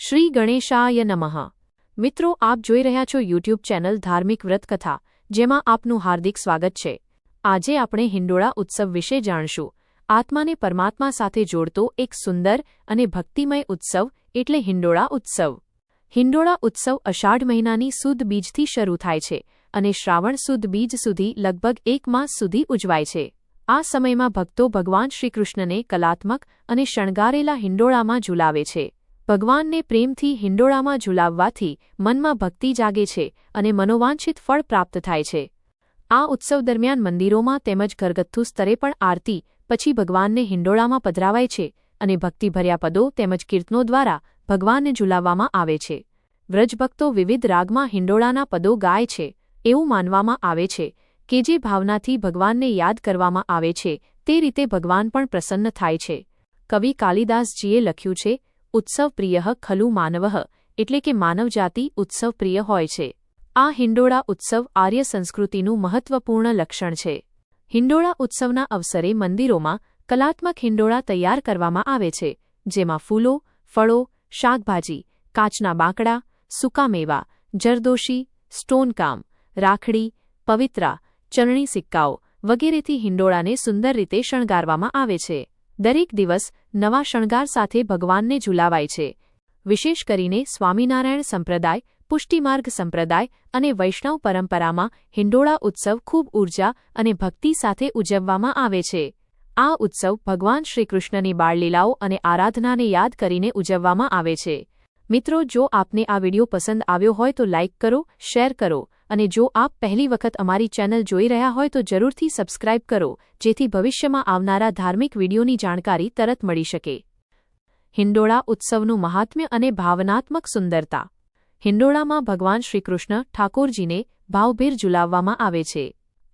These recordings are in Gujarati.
શ્રી ગણેશાય નમઃ. મિત્રો, આપ જોઈ રહ્યા છો યુટ્યુબ ચેનલ ધાર્મિક વ્રતકથા, જેમાં આપનું હાર્દિક સ્વાગત છે. આજે આપણે હિંડોળા ઉત્સવ વિશે જાણશું. આત્માને પરમાત્મા સાથે જોડતો એક સુંદર અને ભક્તિમય ઉત્સવ, એટલે હિંડોળા ઉત્સવ. હિંડોળા ઉત્સવ અષાઢ મહિનાની સુદ બીજથી શરૂ થાય છે અને શ્રાવણ સુદ બીજ સુધી લગભગ એક માસ સુધી ઉજવાય છે. આ સમયમાં ભક્તો ભગવાન શ્રીકૃષ્ણને કલાત્મક અને શણગારેલા હિંડોળામાં ઝુલાવે છે. ભગવાનને પ્રેમથી હિંડોળામાં ઝુલાવવાથી મનમાં ભક્તિ જાગે છે અને મનોવાંછિત ફળ પ્રાપ્ત થાય છે. આ ઉત્સવ દરમિયાન મંદિરોમાં તેમજ ઘરગથ્થુ સ્તરે પણ આરતી, પછી ભગવાનને હિંડોળામાં પધરાવાય છે અને ભક્તિભર્યા પદો તેમજ કીર્તનો દ્વારા ભગવાનને ઝુલાવવામાં આવે છે. વ્રજભક્તો વિવિધ રાગમાં હિંડોળાના પદો ગાય છે એવું માનવામાં આવે છે કે જે ભાવનાથી ભગવાનને યાદ કરવામાં આવે છે તે રીતે ભગવાન પણ પ્રસન્ન થાય છે. કવિ કાલિદાસજીએ લખ્યું છે ઉત્સવપ્રિય ખલુ માનવઃ એટલે કે માનવજાતિ ઉત્સવપ્રિય હોય છે. આ હિંડોળા ઉત્સવ આર્ય સંસ્કૃતિનું મહત્વપૂર્ણ લક્ષણ છે. હિંડોળા ઉત્સવના અવસરે મંદિરોમાં કલાત્મક હિંડોળા તૈયાર કરવામાં આવે છે, જેમાં ફૂલો, ફળો, શાકભાજી, કાચના બાંકડા, સૂકા મેવા, જરદોશી, સ્ટોનકામ, રાખડી, પવિત્રા, ચરણી સિક્કાઓ વગેરેથી હિંડોળાને સુંદર રીતે શણગારવામાં આવે છે. દરેક દિવસ નવા શણગાર સાથે ભગવાનને ઝુલાવાય છે. વિશેષ કરીને સ્વામિનારાયણ સંપ્રદાય, પુષ્ટિમાર્ગ સંપ્રદાય અને વૈષ્ણવ પરંપરામાં હિંડોળા ઉત્સવ ખૂબ ઊર્જા અને ભક્તિ સાથે ઉજવવામાં આવે છે. આ ઉત્સવ ભગવાન શ્રીકૃષ્ણની બાળલીલાઓ અને આરાધનાને યાદ કરીને ઉજવવામાં આવે છે. મિત્રો, જો આપને આ વિડિયો પસંદ આવ્યો હોય તો લાઇક કરો, શેર કરો અને જો આપ પહેલી વખત અમારી ચેનલ જોઈ રહ્યા હોય તો જરૂરથી સબસ્ક્રાઇબ કરો, જેથી ભવિષ્યમાં આવનારા ધાર્મિક વિડીયોની જાણકારી તરત મળી શકે. હિંડોળા ઉત્સવનું મહાત્મ્ય અને ભાવનાત્મક સુંદરતા. હિંડોળામાં ભગવાન શ્રીકૃષ્ણ ઠાકોરજીને ભાવભેર ઝુલાવવામાં આવે છે.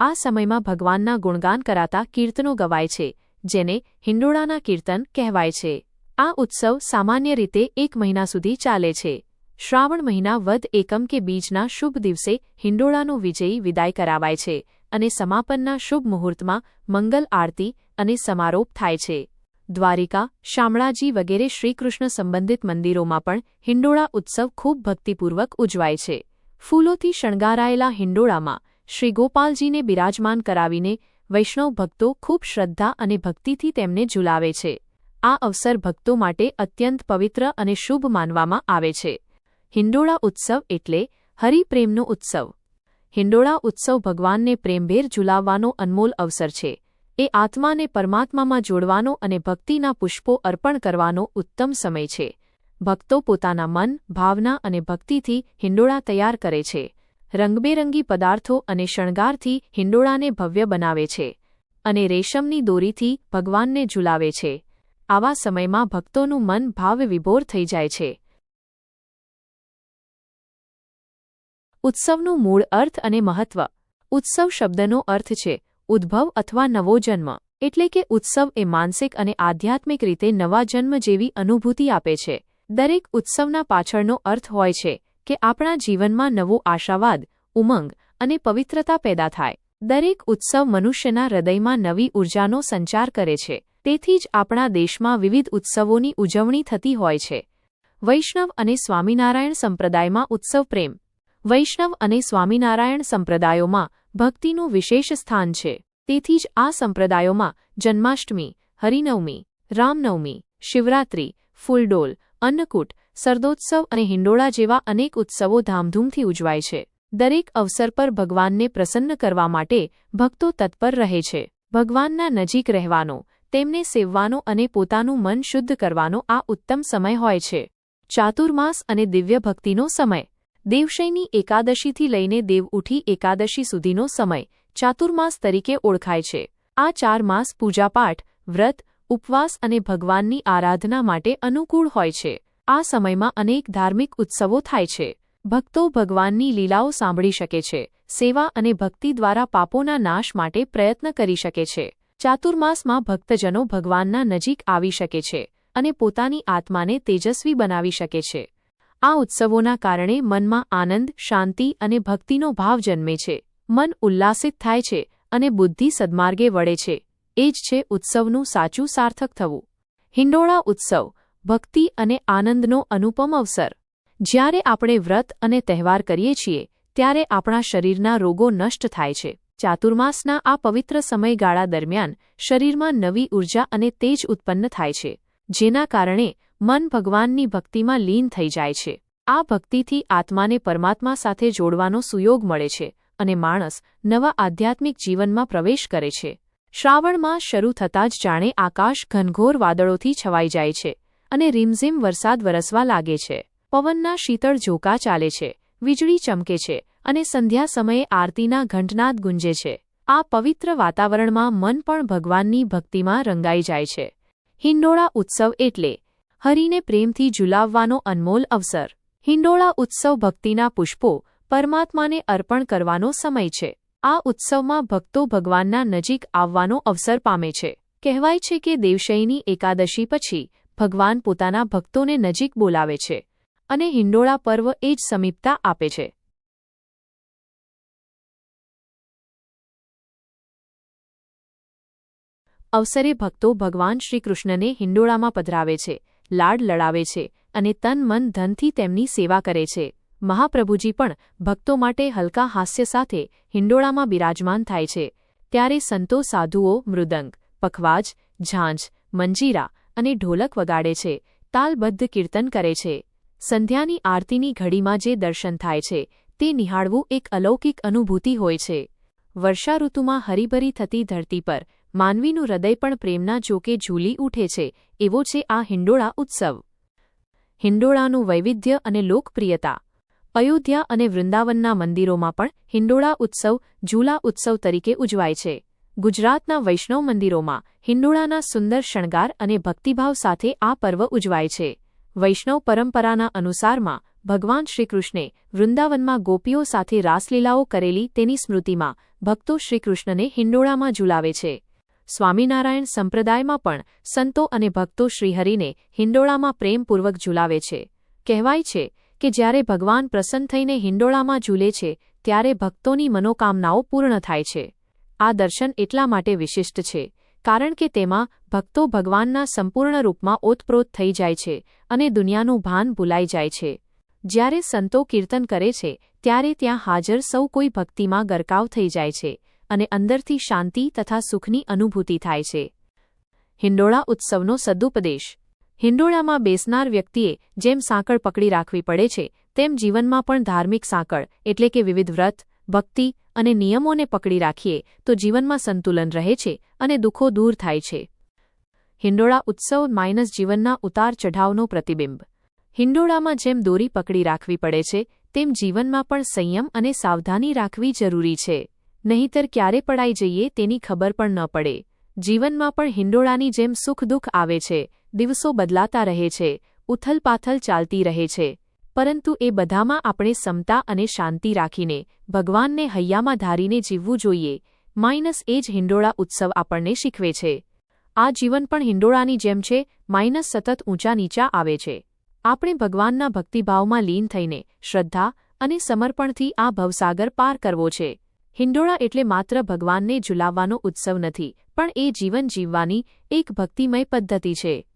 આ સમયમાં ભગવાનના ગુણગાન કરાતા કીર્તનો ગવાય છે, જેને હિંડોળાના કીર્તન કહેવાય છે. આ ઉત્સવ સામાન્ય રીતે એક મહિના સુધી ચાલે છે. શ્રાવણ મહિના વદ એકમ કે બીજના શુભ દિવસે હિંડોળાનો વિજયી વિદાય કરાવાય છે અને સમાપનના શુભ મુહૂર્તમાં મંગલ આરતી અને સમારોપ થાય છે. દ્વારિકા, શામળાજી વગેરે શ્રીકૃષ્ણ સંબંધિત મંદિરોમાં પણ હિંડોળા ઉત્સવ ખૂબ ભક્તિપૂર્વક ઉજવાય છે. ફૂલોથી શણગારાયેલા હિંડોળામાં શ્રી ગોપાલજીને બિરાજમાન કરાવીને વૈષ્ણવ ભક્તો ખૂબ શ્રદ્ધા અને ભક્તિથી તેમને ઝુલાવે છે. આ અવસર ભક્તો માટે અત્યંત પવિત્ર અને શુભ માનવામાં આવે છે. હિંડોળા ઉત્સવ એટલે હરિપ્રેમનો ઉત્સવ. હિંડોળા ઉત્સવ ભગવાનને પ્રેમભેર ઝુલાવવાનો અનમોલ અવસર છે. એ આત્માને પરમાત્મામાં જોડવાનો અને ભક્તિના પુષ્પો અર્પણ કરવાનો ઉત્તમ સમય છે. ભક્તો પોતાના મન, ભાવના અને ભક્તિથી હિંડોળા તૈયાર કરે છે. રંગબેરંગી પદાર્થો અને શણગારથી હિંડોળાને ભવ્ય બનાવે છે. અને રેશમની દોરીથી ભગવાનને ઝુલાવે છે. આવા સમયમાં ભક્તોનું મન ભાવ વિભોર થઈ જાય છે. ઉત્સવનું મૂળ અર્થ અને મહત્વ. ઉત્સવ શબ્દનો અર્થ છે, ઉદ્ભવ અથવા નવો જન્મ. એટલે કે ઉત્સવ એ માનસિક અને આધ્યાત્મિક રીતે નવા જન્મ જેવી અનુભૂતિ આપે છે. દરેક ઉત્સવના પાછળનો અર્થ હોય છે કે આપણા જીવનમાં નવો આશાવાદ, ઉમંગ અને પવિત્રતા પેદા થાય. દરેક ઉત્સવ મનુષ્યના હૃદયમાં નવી ઉર્જાનો સંચાર કરે છે. તેથી જ આપણા દેશમાં વિવિધ ઉત્સવોની ઉજવણી થતી હોય છે. વૈષ્ણવ અને સ્વામિનારાયણ સંપ્રદાયમાં ઉત્સવ પ્રેમ. વૈષ્ણવ અને સ્વામિનારાયણ સંપ્રદાયોમાં ભક્તિનું વિશેષ સ્થાન છે. તેથી જ આ સંપ્રદાયોમાં જન્માષ્ટમી, હરિનવમી, રામનવમી, શિવરાત્રી, ફૂલડોલ, અન્નકૂટ, સરદોત્સવ અને હિંડોળા જેવા અનેક ઉત્સવો ધામધૂમથી ઉજવાય છે. દરેક અવસર પર ભગવાનને પ્રસન્ન કરવા માટે ભક્તો તત્પર રહે છે. ભગવાનના નજીક રહેવાનો, તેમને સેવવાનો અને પોતાનું મન શુદ્ધ કરવાનો આ ઉત્તમ સમય હોય છે. ચાતુર્માસ અને દિવ્ય ભક્તિનો સમય. દેવશયની એકાદશીથી લઈને દેવ ઉઠી એકાદશી સુધીનો સમય ચાતુર્માસ તરીકે ઓળખાય છે. આ ચાર માસ પૂજાપાઠ, વ્રત, ઉપવાસ અને ભગવાનની આરાધના માટે અનુકૂળ હોય છે. આ સમયમાં અનેક ધાર્મિક ઉત્સવો થાય છે. ભક્તો ભગવાનની લીલાઓ સાંભળી શકે છે. સેવા અને ભક્તિ દ્વારા પાપોના નાશ માટે પ્રયત્ન કરી શકે છે. ચાતુર્માસમાં ભક્તજનો ભગવાનના નજીક આવી શકે છે અને પોતાની આત્માને તેજસ્વી બનાવી શકે છે. આ ઉત્સવોના કારણે મનમાં આનંદ, શાંતિ અને ભક્તિનો ભાવ જન્મે છે. મન ઉલ્લાસિત થાય છે અને બુદ્ધિ સદમાર્ગે વળે છે. એ જ છે ઉત્સવનું સાચું સાર્થક થવું. હિંડોળા ઉત્સવ, ભક્તિ અને આનંદનો અનુપમ અવસર. જ્યારે આપણે વ્રત અને તહેવાર કરીએ છીએ, ત્યારે આપણા શરીરના રોગો નષ્ટ થાય છે. ચાતુર્માસના આ પવિત્ર સમયગાળા દરમિયાન શરીરમાં નવી ઊર્જા અને તેજ ઉત્પન્ન થાય છે, જેના કારણે મન ભગવાનની ભક્તિમાં લીન થઈ જાય છે. આ ભક્તિથી આત્માને પરમાત્મા સાથે જોડવાનો સુયોગ મળે છે અને માણસ નવા આધ્યાત્મિક જીવનમાં પ્રવેશ કરે છે. શ્રાવણમાં શરૂ થતાં જ જાણે આકાશ ઘનઘોર વાદળોથી છવાઈ જાય છે અને રીમઝીમ વરસાદ વરસવા લાગે છે. પવનના શીતળ ઝોકા ચાલે છે, વીજળી ચમકે છે અને સંધ્યા સમયે આરતીના ઘંટનાદ ગુંજે છે. આ પવિત્ર વાતાવરણમાં મન પણ ભગવાનની ભક્તિમાં રંગાઈ જાય છે. હિંડોળા ઉત્સવ એટલે હરિને પ્રેમથી ઝુલાવવાનો અનમોલ અવસર. હિંડોળા ઉત્સવ ભક્તિના પુષ્પો પરમાત્માને અર્પણ કરવાનો સમય છે. આ ઉત્સવમાં ભક્તો ભગવાનના નજીક આવવાનો અવસર પામે છે. કહેવાય છે કે દેવશયની એકાદશી પછી ભગવાન પોતાના ભક્તોને નજીક બોલાવે છે અને હિંડોળા પર્વ એ જ સમીપતા આપે છે. અવસરે ભક્તો ભગવાન શ્રીકૃષ્ણને હિંડોળામાં પધરાવે છે. લાડ લડાવે છે અને તન મન ધનથી તેમની સેવા કરે છે. મહાપ્રભુજી પણ ભક્તો માટે હલકા હાસ્ય સાથે હિંડોળામાં બિરાજમાન થાય છે. ત્યારે સંતો, સાધુઓ, મૃદંગ, પખવાજ, ઝાંઝ, મંજીરા અને ઢોલક વગાડે છે. તાલબદ્ધ કીર્તન કરે છે. સંધ્યાની આરતીની ઘડીમાં જે દર્શન થાય છે, તે નિહાળવું એક અલૌકિક અનુભૂતિ હોય છે. વર્ષા ઋતુમાં હરીભરી થતી ધરતી પર માનવીનું હૃદય પણ પ્રેમના જોકે ઝૂલી ઉઠે છે, એવો છે આ હિંડોળા ઉત્સવ. હિંડોળાનું વૈવિધ્ય અને લોકપ્રિયતા. અયોધ્યા અને વૃંદાવનના મંદિરોમાં પણ હિંડોળા ઉત્સવ ઝૂલા ઉત્સવ તરીકે ઉજવાય છે. ગુજરાતના વૈષ્ણવ મંદિરોમાં હિંડોળાના સુંદર શણગાર અને ભક્તિભાવ સાથે આ પર્વ ઉજવાય છે. વૈષ્ણવ પરંપરાના અનુસારમાં ભગવાન શ્રીકૃષ્ણે વૃંદાવનમાં ગોપીઓ સાથે રાસલીલાઓ કરેલી તેની સ્મૃતિમાં ભક્તો શ્રીકૃષ્ણને હિંડોળામાં ઝુલાવે છે. સ્વામિનારાયણ સંપ્રદાયમાં પણ સંતો અને ભક્તો શ્રીહરિને હિંડોળામાં પ્રેમપૂર્વક ઝૂલાવે છે. કહેવાય છે કે જ્યારે ભગવાન પ્રસન્ન થઈને હિંડોળામાં ઝૂલે છે, ત્યારે ભક્તોની મનોકામનાઓ પૂર્ણ થાય છે. આ દર્શન એટલા માટે વિશિષ્ટ છે, કારણ કે તેમાં ભક્તો ભગવાનના સંપૂર્ણ રૂપમાં ઓતપ્રોત થઈ જાય છે અને દુનિયાનું ભાન ભૂલાઈ જાય છે. જ્યારે સંતો કીર્તન કરે છે, ત્યારે ત્યાં હાજર સૌ કોઈ ભક્તિમાં ગરકાવ થઈ જાય છે. અને અંદરથી શાંતિ તથા સુખની અનુભૂતિ થાય છે. હિંડોળા ઉત્સવનો સદુપદેશ. હિંડોળામાં બેસનાર વ્યક્તિએ જેમ સાંકળ પકડી રાખવી પડે છે, તેમ જીવનમાં પણ ધાર્મિક સાંકળ, એટલે કે વિવિધ વ્રત, ભક્તિ અને નિયમોને પકડી રાખીએ, તો જીવનમાં સંતુલન રહે છે અને દુઃખો દૂર થાય છે. હિંડોળા ઉત્સવ માઇનસ જીવનના ઉતાર ચઢાવનો પ્રતિબિંબ. હિંડોળામાં જેમ દોરી પકડી રાખવી પડે છે, તેમ જીવનમાં પણ સંયમ અને સાવધાની રાખવી જરૂરી છે. નહીંતર ક્યારે પડાઈ જઈએ તેની ખબર પણ ન પડે. જીવનમાં પણ હિંડોળાની જેમ સુખ દુઃખ આવે છે, દિવસો બદલાતા રહે છે, ઉથલપાથલ ચાલતી રહે છે. પરંતુ એ બધામાં આપણે સમતા અને શાંતિ રાખીને ભગવાનને હૈયામાં ધારીને જીવવું જોઈએ. માઇનસ એ જ હિંડોળા ઉત્સવ આપણને શીખવે છે. આ જીવન પણ હિંડોળાની જેમ છે, માઇનસ સતત ઊંચા નીચા આવે છે. આપણે ભગવાનના ભક્તિભાવમાં લીન થઈને શ્રદ્ધા અને સમર્પણથી આ ભવસાગર પાર કરવો છે. હિંડોળા એટલે માત્ર ભગવાનને ઝુલાવવાનો ઉત્સવ નથી, પણ એ જીવન જીવવાની એક ભક્તિમય પદ્ધતિ છે.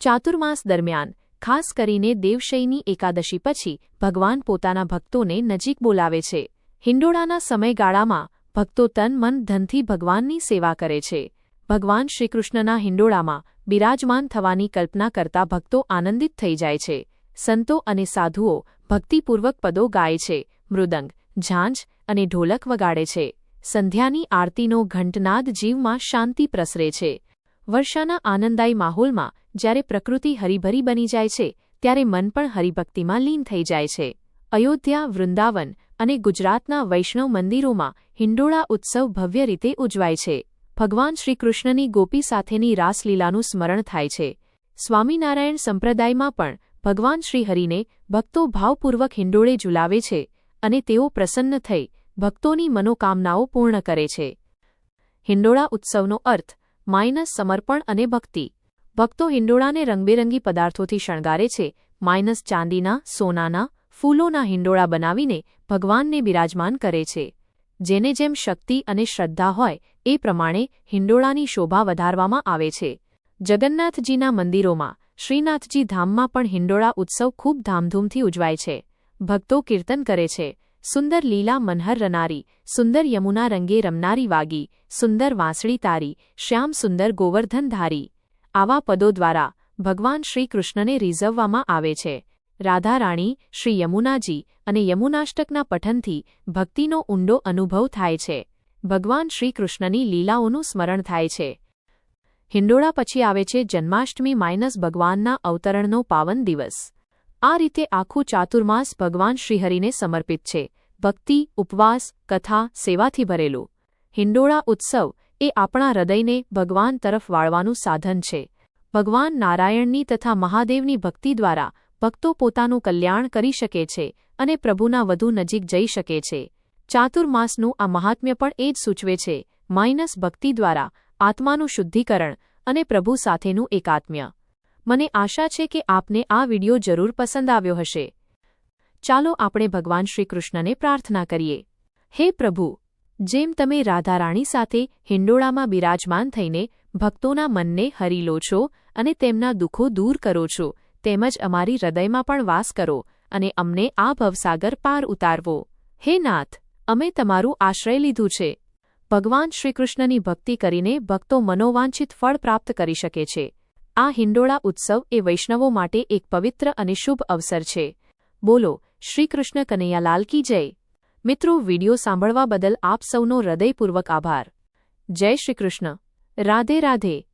ચાતુર્માસ દરમિયાન, ખાસ કરીને દેવશયની એકાદશી પછી, ભગવાન પોતાના ભક્તોને નજીક બોલાવે છે. હિંડોળાના સમયગાળામાં, ભક્તો તન મન ધનથી ભગવાનની સેવા કરે છે. ભગવાન શ્રીકૃષ્ણના હિંડોળામાં બિરાજમાન થવાની કલ્પના કરતા ભક્તો આનંદિત થઈ જાય છે. સંતો અને સાધુઓ ભક્તિપૂર્વક પદો ગાય છે, મૃદંગ, ઝાંઝ અને ઢોલક વગાડે છે. સંધ્યાની આરતીનો ઘંટનાદ જીવમાં શાંતિ પ્રસરે છે. વર્ષાના આનંદાયી માહોલમાં જ્યારે પ્રકૃતિ હરીભરી બની જાય છે, ત્યારે મન પણ હરિભક્તિમાં લીન થઈ જાય છે. અયોધ્યા, વૃંદાવન અને ગુજરાતના વૈષ્ણવ મંદિરોમાં હિંડોળા ઉત્સવ ભવ્ય રીતે ઉજવાય છે. ભગવાન શ્રીકૃષ્ણની ગોપી સાથેની રાસલીલાનું સ્મરણ થાય છે. સ્વામિનારાયણ સંપ્રદાયમાં પણ ભગવાન શ્રીહરિને ભક્તો ભાવપૂર્વક હિંડોળે ઝુલાવે છે અને તેઓ પ્રસન્ન થઈ ભક્તોની મનોકામનાઓ પૂર્ણ કરે છે. હિંડોળા ઉત્સવનો અર્થ માઇનસ સમર્પણ અને ભક્તિ. ભક્તો હિંડોળાને રંગબેરંગી પદાર્થોથી શણગારે છે. માઇનસ ચાંદીના, સોનાના, ફૂલોના હિંડોળા બનાવીને ભગવાનને બિરાજમાન કરે છે. જેને જેમ શક્તિ અને શ્રદ્ધા હોય એ પ્રમાણે હિંડોળાની શોભા વધારવામાં આવે છે. જગન્નાથજીના મંદિરોમાં શ્રીનાથજી ધામમાં પણ હિંડોળા ઉત્સવ ખૂબ ધામધૂમથી ઉજવાય છે. ભક્તો કીર્તન કરે છે. સુંદર લીલા મનહર રનારી, સુંદર યમુના રંગે રમનારી વાગી, સુંદર વાંસળી તારી, શ્યામ સુંદર ગોવર્ધન ધારી. આવા પદો દ્વારા ભગવાન શ્રીકૃષ્ણને રીઝવવામાં આવે છે. રાધારાણી, શ્રી યમુનાજી અને યમુનાષ્ટકના પઠનથી ભક્તિનો ઊંડો અનુભવ થાય છે. ભગવાન શ્રીકૃષ્ણની લીલાઓનું સ્મરણ થાય છે. હિંડોળા પછી આવે છે જન્માષ્ટમી માઇનસ ભગવાનના અવતરણનો પાવન દિવસ. આ રીતે આખું ચાતુર્માસ ભગવાન શ્રીહરિને સમર્પિત છે. ભક્તિ, ઉપવાસ, કથા, સેવાથી ભરેલું. હિંડોળા ઉત્સવ એ આપણા હૃદયને ભગવાન તરફ વાળવાનું સાધન છે. ભગવાન નારાયણની તથા મહાદેવની ભક્તિ દ્વારા ભક્તો પોતાનું કલ્યાણ કરી શકે છે અને પ્રભુના વધુ નજીક જઈ શકે છે. ચાતુર્માસનું આ મહાત્મ્ય પણ એ જ સૂચવે છે. માઇનસ ભક્તિ દ્વારા આત્માનું શુદ્ધિકરણ અને પ્રભુ સાથેનું એકાત્મ્ય. મને આશા છે કે આપને આ વિડિયો જરૂર પસંદ આવ્યો હશે. ચાલો આપણે ભગવાન શ્રીકૃષ્ણને પ્રાર્થના કરીએ. હે પ્રભુ, જેમ તમે રાધારાણી સાથે હિંડોળામાં બિરાજમાન થઈને ભક્તોના મનને હરી લો છો અને તેમના દુઃખો દૂર કરો છો, તેમજ અમારી હૃદયમાં પણ વાસ કરો અને અમને આ ભવસાગર પાર ઉતારવો. હે નાથ, અમે તમારું આશ્રય લીધું છે. ભગવાન શ્રીકૃષ્ણની ભક્તિ કરીને ભક્તો મનોવાંછિત ફળ પ્રાપ્ત કરી શકે છે. આ હિંડોળા ઉત્સવ એ વૈષ્ણવો માટે એક પવિત્ર અને શુભ અવસર છે. બોલો, શ્રીકૃષ્ણ કનૈયાલાલ કી જય. મિત્રો, વિડિયો સાંભળવા બદલ આપ સૌનો હૃદયપૂર્વક આભાર. જય શ્રીકૃષ્ણ. રાધે રાધે.